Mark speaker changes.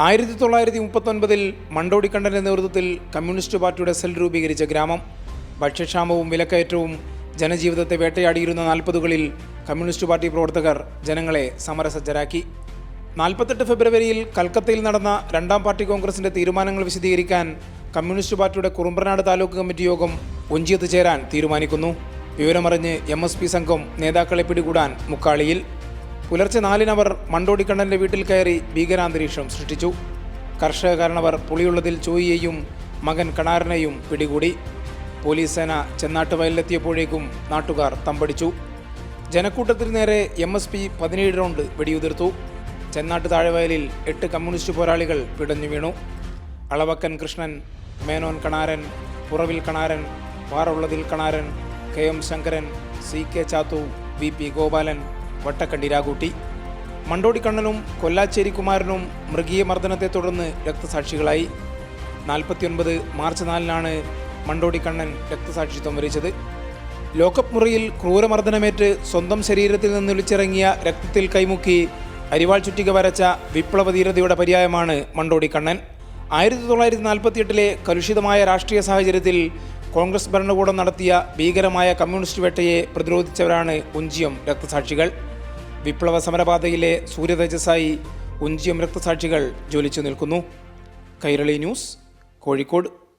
Speaker 1: ആയിരത്തി തൊള്ളായിരത്തി മുപ്പത്തൊൻപതിൽ മണ്ടോടിക്കണ്ടന്റെ നേതൃത്വത്തിൽ കമ്മ്യൂണിസ്റ്റ് പാർട്ടിയുടെ സെൽ രൂപീകരിച്ച ഗ്രാമം. ഭക്ഷ്യക്ഷാമവും വിലക്കയറ്റവും ജനജീവിതത്തെ വേട്ടയാടിയിരുന്ന നാൽപ്പതുകളിൽ കമ്മ്യൂണിസ്റ്റ് പാർട്ടി പ്രവർത്തകർ ജനങ്ങളെ സമരസജ്ജരാക്കി. നാൽപ്പത്തെട്ട് ഫെബ്രുവരിയിൽ കൽക്കത്തയിൽ നടന്ന രണ്ടാം പാർട്ടി കോൺഗ്രസിന്റെ തീരുമാനങ്ങൾ വിശദീകരിക്കാൻ കമ്മ്യൂണിസ്റ്റ് പാർട്ടിയുടെ കുറുമ്പ്രനാട് താലൂക്ക് കമ്മിറ്റി യോഗം ഒഞ്ചിയത്ത് ചേരാൻ തീരുമാനിക്കുന്നു. വിവരമറിഞ്ഞ് എം എസ് പി സംഘം നേതാക്കളെ പിടികൂടാൻ മുക്കാളിയിൽ. പുലർച്ചെ നാലിനവർ മണ്ടോടിക്കണ്ണന്റെ വീട്ടിൽ കയറി ഭീകരാന്തരീക്ഷം സൃഷ്ടിച്ചു. കർഷക കാരണവർ പുളിയുള്ളതിൽ ചോയിയെയും മകൻ കണാരനെയും പിടികൂടി. പോലീസ് സേന ചെന്നാട്ട് വയലിലെത്തിയപ്പോഴേക്കും നാട്ടുകാർ തമ്പടിച്ചു. ജനക്കൂട്ടത്തിന് നേരെ എം എസ് പി പതിനേഴ് റൗണ്ട് വെടിയുതിർത്തു. ചെന്നാട്ട് താഴെവയലിൽ എട്ട് കമ്മ്യൂണിസ്റ്റ് പോരാളികൾ പിടഞ്ഞു വീണു. Alavakkan Krishnan Menon Kanaran Puravil Kanaran Parullathil Kanaran K M Sankaran C K Chathu V P Gopalan Vattakkandi Rakutty മണ്ടോടിക്കണ്ണനും കൊല്ലാച്ചേരി കുമാരനും മൃഗീയ മർദ്ദനത്തെ തുടർന്ന് രക്തസാക്ഷികളായി. നാൽപ്പത്തിയൊൻപത് മാർച്ച് നാലിനാണ് മണ്ടോടിക്കണ്ണൻ രക്തസാക്ഷിത്വം വരിച്ചത്. ലോക്കപ്പ് മുറിയിൽ ക്രൂരമർദ്ദനമേറ്റ് സ്വന്തം ശരീരത്തിൽ നിന്ന് ഒലിച്ചിറങ്ങിയ രക്തത്തിൽ കൈമുക്കി അരിവാൾ ചുറ്റിക വരച്ച വിപ്ലവധീരതയുടെ പര്യായമാണ് മണ്ടോടിക്കണ്ണൻ. ആയിരത്തി തൊള്ളായിരത്തി നാൽപ്പത്തിയെട്ടിലെ കലുഷിതമായ രാഷ്ട്രീയ സാഹചര്യത്തിൽ കോൺഗ്രസ് ഭരണകൂടം നടത്തിയ ഭീകരമായ കമ്മ്യൂണിസ്റ്റ് വേട്ടയെ പ്രതിരോധിച്ചവരാണ് ഉഞ്ചിയം രക്തസാക്ഷികൾ. വിപ്ലവ സമരപാതയിലെ സൂര്യതേജസ്സായി ഉഞ്ചിയം രക്തസാക്ഷികൾ ജ്വലിച്ചു നിൽക്കുന്നു. കൈരളി ന്യൂസ് കോഴിക്കോട്.